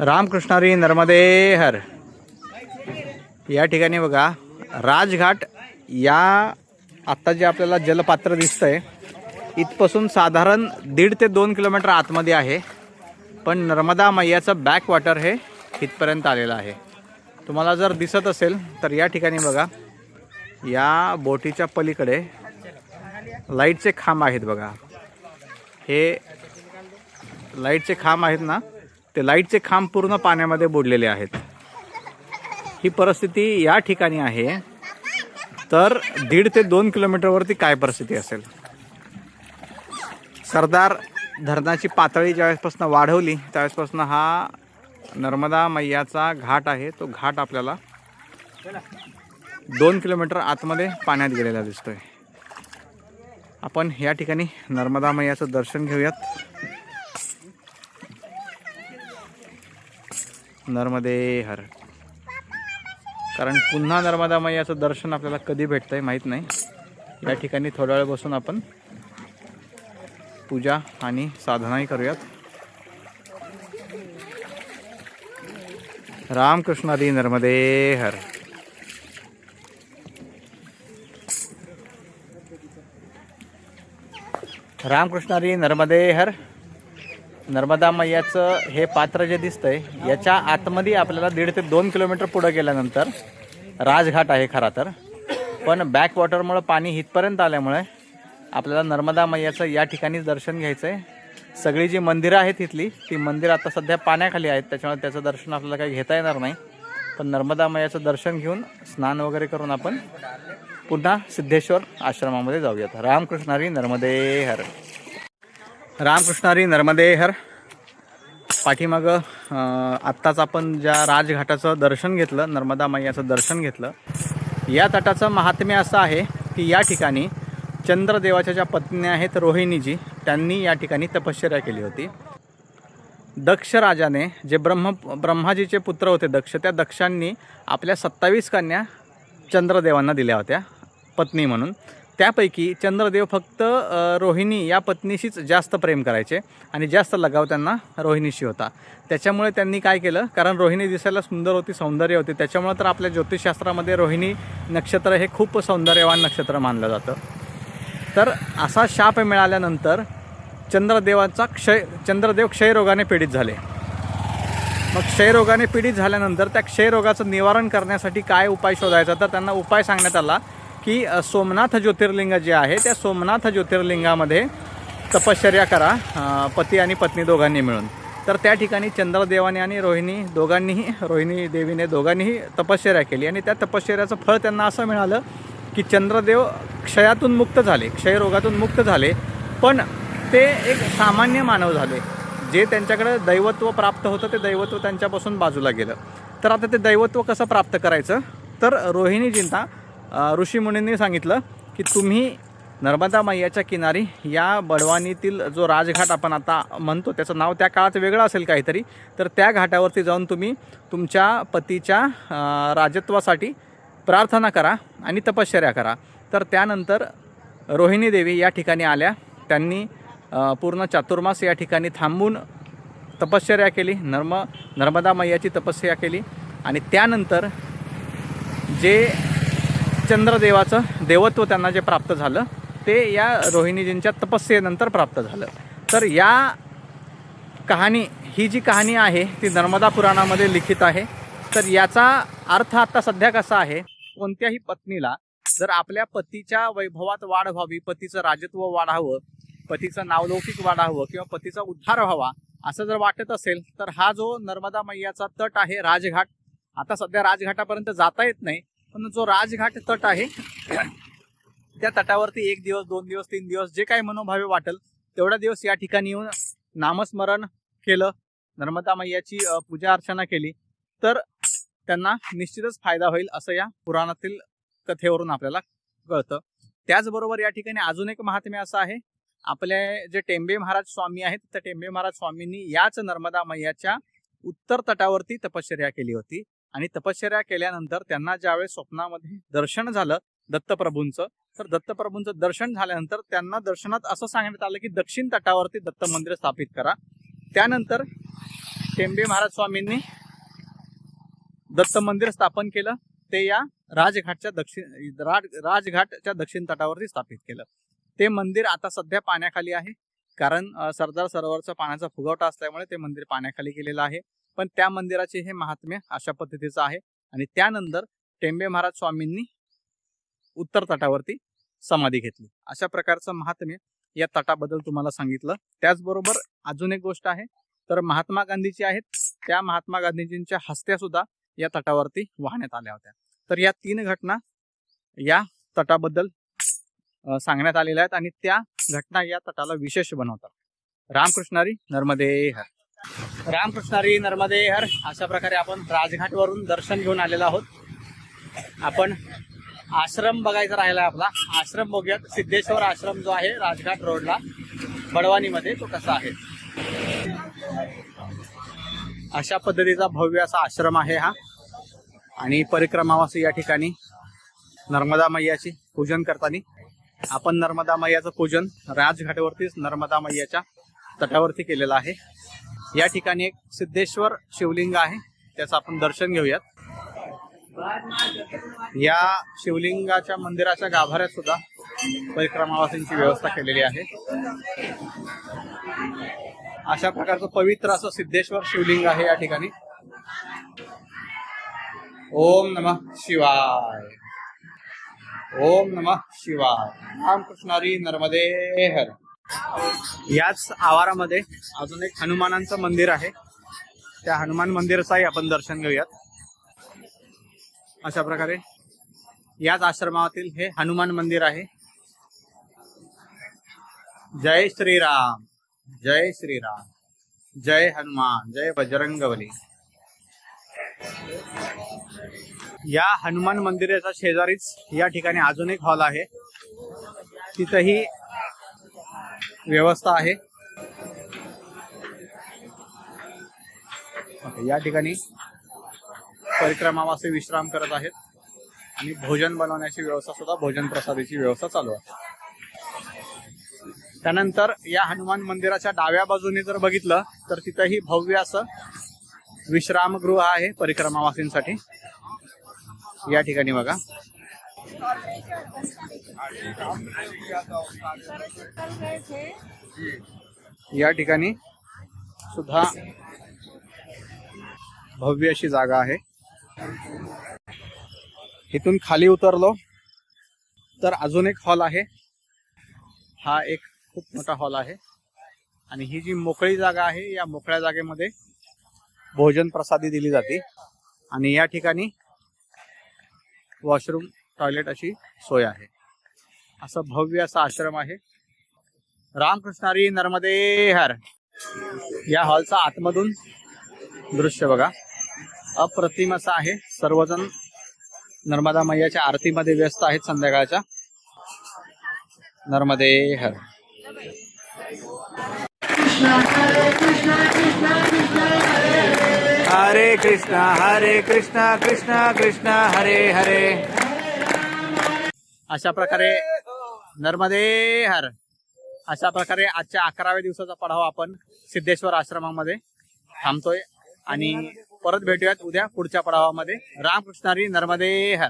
रामकृष्णारी नर्मदे हर या ठिकाणी बघा राजघाट या आत्ता जे आपल्याला जलपात्र दिसतं आहे इथपासून साधारण दीड ते दोन किलोमीटर आतमध्ये आहे. पण नर्मदा मैयाचं बॅक वॉटर हे इथपर्यंत आलेलं आहे. तुम्हाला जर दिसत असेल तर या ठिकाणी बघा या बोटीच्या पलीकडे लाईटचे खांब आहेत बघा. हे लाईटचे खांब आहेत ना ते लाईटचे खांब पूर्ण पाण्यामध्ये बुडलेले आहेत. ही परिस्थिती या ठिकाणी आहे. तर दीड ते दोन किलोमीटरवरती काय परिस्थिती असेल? सरदार धरणाची पातळी ज्यावेळेसपासून वाढवली त्यावेळेसपासून हा नर्मदा मैयाचा घाट आहे. तो घाट आपल्याला दोन किलोमीटर आतमध्ये पाण्यात गेलेला दिसतोय. आपण या ठिकाणी नर्मदा मैयाचं दर्शन घेऊयात. नर्मदे हर. कारण पुन्हा नर्मदा मैयाचं दर्शन आपल्याला कधी भेटतं आहे माहीत नाही. या ठिकाणी थोडा वेळ बसून आपण पूजा आणि साधनाही करूयात. रामकृष्णारी नर्मदे हर. रामकृष्णारी नर्मदे हर. नर्मदा मैयाचं हे पात्र जे दिसतंय याच्या आतमध्ये आपल्याला दीड ते दोन किलोमीटर पुढं गेल्यानंतर राजघाट आहे खरा तर. पण बॅक वॉटरमुळं पाणी इथपर्यंत आल्यामुळे आपल्याला नर्मदा मैयाचं या ठिकाणी दर्शन घ्यायचं आहे सगळी जी मंदिरं आहेत इथली ती मंदिरं आता सध्या पाण्याखाली आहेत त्याच्यामुळे त्याचं दर्शन आपल्याला काही घेता येणार नाही. पण नर्मदा मैयाचं दर्शन घेऊन स्नान वगैरे करून आपण पुन्हा सिद्धेश्वर आश्रमामध्ये जाऊयात. रामकृष्णारी नर्मदे हर. रामकृष्णारी नर्मदे हर. पाठीमागं आत्ताच आपण ज्या राजघाटाचं दर्शन घेतलं नर्मदा मैयाचं दर्शन घेतलं या तटाचं महात्म्य असं आहे की या ठिकाणी चंद्रदेवाच्या ज्या पत्नी आहेत रोहिणीजी त्यांनी या ठिकाणी तपश्चर्या केली होती. दक्ष राजाने जे ब्रह्म ब्रह्माजीचे पुत्र होते दक्ष त्या दक्षांनी आपल्या सत्तावीस कन्या चंद्रदेवांना दिल्या होत्या पत्नी म्हणून. त्यापैकी चंद्रदेव फक्त रोहिणी या पत्नीशीच जास्त प्रेम करायचे आणि जास्त लगाव त्यांना रोहिणीशी होता. त्याच्यामुळे त्यांनी काय केलं कारण रोहिणी दिसायला सुंदर होती सौंदर्य होती. त्याच्यामुळे तर आपल्या ज्योतिषशास्त्रामध्ये रोहिणी नक्षत्र हे खूप सौंदर्यवान नक्षत्र मानलं जातं. तर असा शाप मिळाल्यानंतर चंद्रदेवाचा क्षय चंद्रदेव क्षयरोगाने पीडित झाले. मग क्षयरोगाने पीडित झाल्यानंतर त्या क्षयरोगाचं निवारण करण्यासाठी काय उपाय शोधायचा? तर त्यांना उपाय सांगण्यात आला की सोमनाथ ज्योतिर्लिंग जे आहे त्या सोमनाथ ज्योतिर्लिंगामध्ये तपश्चर्या करा पती आणि पत्नी दोघांनी मिळून. तर त्या ठिकाणी चंद्रदेवाने आणि रोहिणी दोघांनीही रोहिणी देवीने दोघांनीही तपश्चर्या केली. आणि त्या तपश्चर्याचं फळ त्यांना असं मिळालं की चंद्रदेव क्षयातून मुक्त झाले क्षयरोगातून मुक्त झाले. पण ते एक सामान्य मानव झाले. जे त्यांच्याकडे दैवत्व प्राप्त होतं ते दैवत्व त्यांच्यापासून बाजूला गेलं. तर आता ते दैवत्व कसं प्राप्त करायचं? तर रोहिणीजींना ऋषीमुनींनी सांगितलं की तुम्ही नर्मदा मैयाच्या किनारी या बडवानीतील जो राजघाट आपण आता म्हणतो त्याचं नाव त्या काळात वेगळं असेल काहीतरी तर त्या घाटावरती जाऊन तुम्ही तुमच्या पतीच्या राजत्वासाठी प्रार्थना करा आणि तपश्चर्या करा. तर त्यानंतर रोहिणी देवी या ठिकाणी आल्या. त्यांनी पूर्ण चातुर्मास या ठिकाणी थांबून तपश्चर्या केली नर्म नर्मदा मैयाची तपस्या केली आणि त्यानंतर जे चंद्रदेवाचं देवत्व त्यांना जे प्राप्त झालं ते या रोहिणीजींच्या तपस्येनंतर प्राप्त झालं. तर या कहाणी ही जी कहाणी आहे ती नर्मदा पुराणामध्ये लिखित आहे. तर याचा अर्थ आता सध्या कसा आहे कोणत्याही पत्नीला जर आपल्या पतीच्या वैभवात वाढ व्हावी पतीचं राजत्व वाढावं पतीचं नावलौकिक वाढावं किंवा पतीचा उद्धार व्हावा असं जर वाटत असेल तर हा जो नर्मदा मैयाचा तट आहे राजघाट आता सध्या राजघाटापर्यंत जाता येत नाही पण जो राजघाट तट आहे त्या तटावरती एक दिवस दोन दिवस तीन दिवस जे काही मनोभावे वाटेल तेवढा दिवस या ठिकाणी येऊन नामस्मरण केलं नर्मदा मैयाची पूजा अर्चना केली तर त्यांना निश्चितच फायदा होईल असं या पुराणातील कथेवरून आपल्याला कळतं. त्याचबरोबर या ठिकाणी अजून एक महात्म्य असं आहे आपले जे टेंबे महाराज स्वामी आहेत त्या टेंबे महाराज स्वामींनी याच नर्मदा मैयाच्या उत्तर तटावरती तपश्चर्या केली होती. आणि तपश्चर्या केल्यानंतर त्यांना ज्यावेळेस स्वप्नामध्ये दर्शन झालं दत्तप्रभूंचं तर दत्तप्रभूंचं दर्शन झाल्यानंतर त्यांना दर्शनात असं सांगण्यात आलं की दक्षिण तटावरती दत्त मंदिर स्थापित करा. त्यानंतर टेंबे महाराज स्वामींनी दत्त मंदिर स्थापन केलं ते या राजघाटच्या दक्षिण राज राजघाटच्या दक्षिण तटावरती स्थापित केलं. ते मंदिर आता सध्या पाण्याखाली आहे. कारण सरदार सरोवरचा पाण्याचा फुगवटा असल्यामुळे ते मंदिर पाण्याखाली गेलेलं आहे. पण त्या मंदिराचे हे महात्म्य अशा पद्धतीचं आहे आणि त्यानंतर टेंबे महाराज स्वामींनी उत्तर तटावरती समाधी घेतली. अशा प्रकारचं महात्म्य या तटाबद्दल तुम्हाला सांगितलं. त्याचबरोबर अजून एक गोष्ट आहे. तर महात्मा गांधीजी आहेत. त्या महात्मा गांधीजींच्या हस्त्या सुद्धा या तटावरती वाहण्यात आल्या होत्या. तर या तीन घटना या तटाबद्दल सांगण्यात आलेल्या आहेत आणि त्या घटना या तटाला विशेष बनवतात. रामकृष्णारी नर्मदे हर. रामकृष्णारी नर्मदे हर अशा प्रकारे आपण राजघाटवरून दर्शन घेऊन आलेलो आहोत. आपण आश्रम बघायचा राहिला आपला. आश्रम बघूयात. सिद्धेश्वर आश्रम जो आहे राजघाट रोडला बडवानीमध्ये तो कसा आहे? अशा पद्धतीचा भव्य असा आश्रम आहे हा. आणि परिक्रमावासी या ठिकाणी नर्मदा मैयाची पूजन करताना आपण नर्मदा मैयाचं पूजन राजघाटावरतीच नर्मदा मैयाच्या तटावरती केलेलं आहे. या ठिकाणी एक सिद्धेश्वर शिवलिंग आहे त्याचं आपण दर्शन घेऊयात. या शिवलिंगाच्या मंदिराच्या गाभाऱ्यात सुद्धा परिक्रमावासींची व्यवस्था केलेली आहे. अशा प्रकारचं पवित्र असं सिद्धेश्वर शिवलिंग आहे या ठिकाणी. ओम नमः शिवाय. ओम नमः शिवाय. रामकृष्णारी नर्मदे हर. याच आवारामध्ये अजून एक हनुमानांचं मंदिर आहे. त्या हनुमान मंदिराचाही आपण दर्शन घेऊयात. अशा प्रकारे याच आश्रमातील हे हनुमान मंदिर आहे. जय श्रीराम जय श्रीराम जय हनुमान जय बजरंगबली. या हनुमान मंदिराच्या शेजारीच या ठिकाणी अजून एक हॉल आहे. तिथंही व्यवस्था आहे. या ठिकाणी परिक्रमावासी विश्राम करत आहेत. आणि भोजन बनवण्याची व्यवस्था सुद्धा भोजन प्रसादाची व्यवस्था चालू आहे. त्यानंतर या हनुमान मंदिराच्या डाव्या बाजूने जर बघितलं तर तिथंही भव्य असं विश्रामगृह आहे परिक्रमावासींसाठी. या ठिकाणी बघा. या ठिकाणी सुद्धा भव्य अशी जागा आहे. इथून खाली उतरलो तर अजून एक हॉल आहे. हा एक खूप मोठा हॉल आहे. आणि ही जी मोकळी जागा आहे या मोकळ्या जागेमध्ये भोजन प्रसादी दिली जाते. आणि या ठिकाणी वॉशरूम टॉयलेट अशी सोय आहे. असं भव्य असा आश्रम आहे. रामकृष्णारी नर्मदे हर. या हॉलचा आतमधून दृश्य बघा. अप्रतिम असा आहे. सर्वजण नर्मदा मैयाच्या आरतीमध्ये व्यस्त आहेत संध्याकाळच्या. नर्मदे हर. हरे कृष्णा हरे कृष्णा कृष्णा कृष्णा हरे हरे. अशा प्रकारे नर्मदे हर. अशा प्रकारे आजच्या अकराव्या दिवसाचा पढाव आपण सिद्धेश्वर आश्रमामध्ये थांबतोय आणि परत भेटूयात उद्या पुढच्या पडावामध्ये रामकृष्णारी नर्मदे हर.